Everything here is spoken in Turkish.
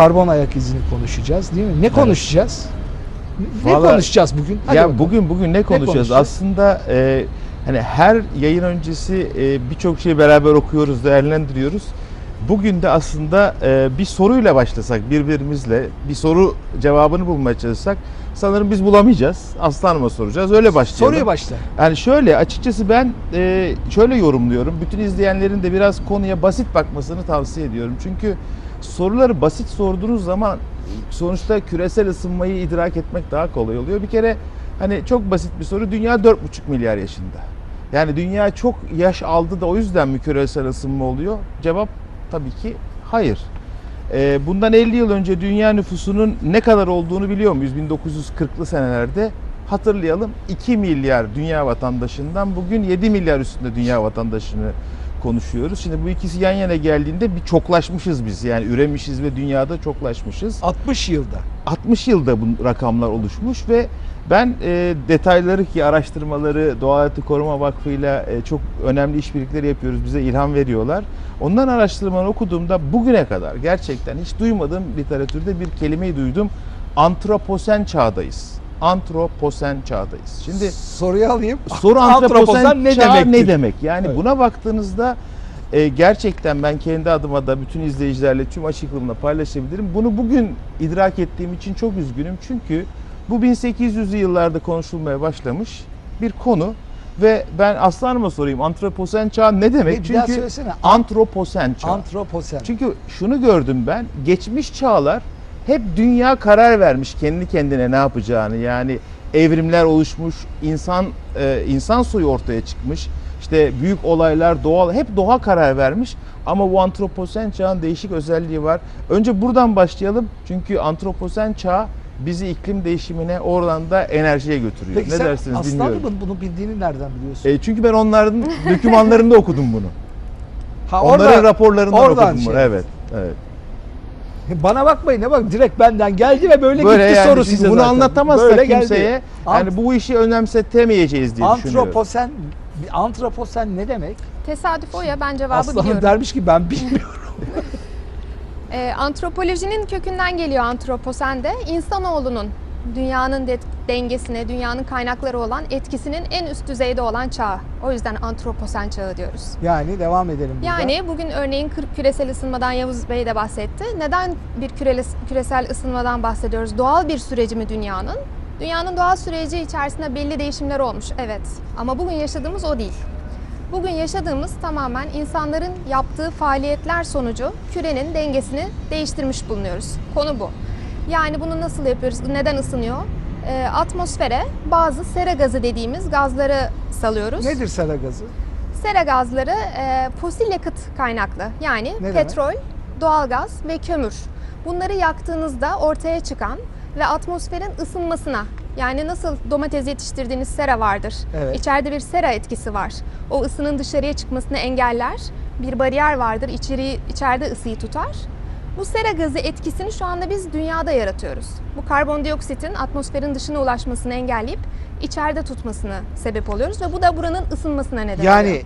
karbon ayak izini konuşacağız değil mi? Ne konuşacağız? Ne Vallahi- konuşacağız bugün? Hadi ya bakalım. bugün bugün ne konuşacağız? konuşacağız? Aslında e, hani her yayın öncesi e, birçok şeyi beraber okuyoruz, değerlendiriyoruz. Bugün de aslında e, bir soruyla başlasak birbirimizle bir soru cevabını bulmaya çalışsak sanırım biz bulamayacağız. Aslanıma soracağız. Öyle başlayalım. Soruya başla. Yani şöyle açıkçası ben e, şöyle yorumluyorum. Bütün izleyenlerin de biraz konuya basit bakmasını tavsiye ediyorum. Çünkü soruları basit sorduğunuz zaman sonuçta küresel ısınmayı idrak etmek daha kolay oluyor. Bir kere hani çok basit bir soru. Dünya 4,5 milyar yaşında. Yani dünya çok yaş aldı da o yüzden mi küresel ısınma oluyor? Cevap tabii ki hayır. Ee, bundan 50 yıl önce dünya nüfusunun ne kadar olduğunu biliyor muyuz? 1940'lı senelerde hatırlayalım 2 milyar dünya vatandaşından bugün 7 milyar üstünde dünya vatandaşını konuşuyoruz. Şimdi bu ikisi yan yana geldiğinde bir çoklaşmışız biz. Yani üremişiz ve dünyada çoklaşmışız. 60 yılda. 60 yılda bu rakamlar oluşmuş ve ben e, detayları ki araştırmaları Doğa Hayatı Koruma Vakfı ile e, çok önemli işbirlikleri yapıyoruz. Bize ilham veriyorlar. Onların araştırmalarını okuduğumda bugüne kadar gerçekten hiç duymadığım literatürde bir kelimeyi duydum. Antroposen çağdayız. Antroposen çağdayız. Şimdi Soruyu alayım. soru antroposen, ne çağ demektir? ne demek? Yani Evet. buna baktığınızda e, gerçekten ben kendi adıma da bütün izleyicilerle tüm açıklığımla paylaşabilirim. Bunu bugün idrak ettiğim için çok üzgünüm. Çünkü bu 1800'lü yıllarda konuşulmaya başlamış bir konu ve ben aslanıma sorayım antroposen çağ ne demek? Bir daha Çünkü söylesene. antroposen çağ. Antroposen. Çünkü şunu gördüm ben. Geçmiş çağlar hep dünya karar vermiş kendi kendine ne yapacağını. Yani evrimler oluşmuş, insan e, insan soyu ortaya çıkmış. İşte büyük olaylar doğal hep doğa karar vermiş. Ama bu antroposen çağın değişik özelliği var. Önce buradan başlayalım. Çünkü antroposen çağ bizi iklim değişimine oradan da enerjiye götürüyor. Peki ne sen dersiniz bilmiyorum. Aslanlı'nın bunu bildiğini nereden biliyorsun? E, çünkü ben onların dokümanlarında okudum bunu. ha, Onların orada- raporlarından oradan okudum bunu. şey. Evet. Evet. Bana bakmayın ne bak direkt benden geldi ve böyle, Böyle gitti yani soru size bunu zaten. anlatamazsak Böyle geldi. kimseye yani bu işi önemsetemeyeceğiz diye düşünüyorum. Antroposen ne demek? Tesadüf o ya ben cevabı Aslanım biliyorum. dermiş ki ben bilmiyorum. Ee, antropolojinin kökünden geliyor antroposen de insanoğlunun dünyanın de- dengesine, dünyanın kaynakları olan etkisinin en üst düzeyde olan çağı. O yüzden antroposen çağı diyoruz. Yani devam edelim burada. Yani bugün örneğin küresel ısınmadan Yavuz Bey de bahsetti. Neden bir küresel ısınmadan bahsediyoruz? Doğal bir süreci mi dünyanın? Dünyanın doğal süreci içerisinde belli değişimler olmuş, evet. Ama bugün yaşadığımız o değil. Bugün yaşadığımız tamamen insanların yaptığı faaliyetler sonucu kürenin dengesini değiştirmiş bulunuyoruz. Konu bu. Yani bunu nasıl yapıyoruz? Neden ısınıyor? Ee, atmosfere bazı sera gazı dediğimiz gazları salıyoruz. Nedir sera gazı? Sera gazları e, fosil yakıt kaynaklı. Yani Ne demek? petrol, doğalgaz ve kömür. Bunları yaktığınızda ortaya çıkan ve atmosferin ısınmasına yani nasıl domates yetiştirdiğiniz sera vardır. Evet. İçeride bir sera etkisi var. O ısının dışarıya çıkmasını engeller. Bir bariyer vardır. İçeri, içeride ısıyı tutar. Bu sera gazı etkisini şu anda biz dünyada yaratıyoruz. Bu karbondioksitin atmosferin dışına ulaşmasını engelleyip içeride tutmasına sebep oluyoruz ve bu da buranın ısınmasına neden oluyor. Yani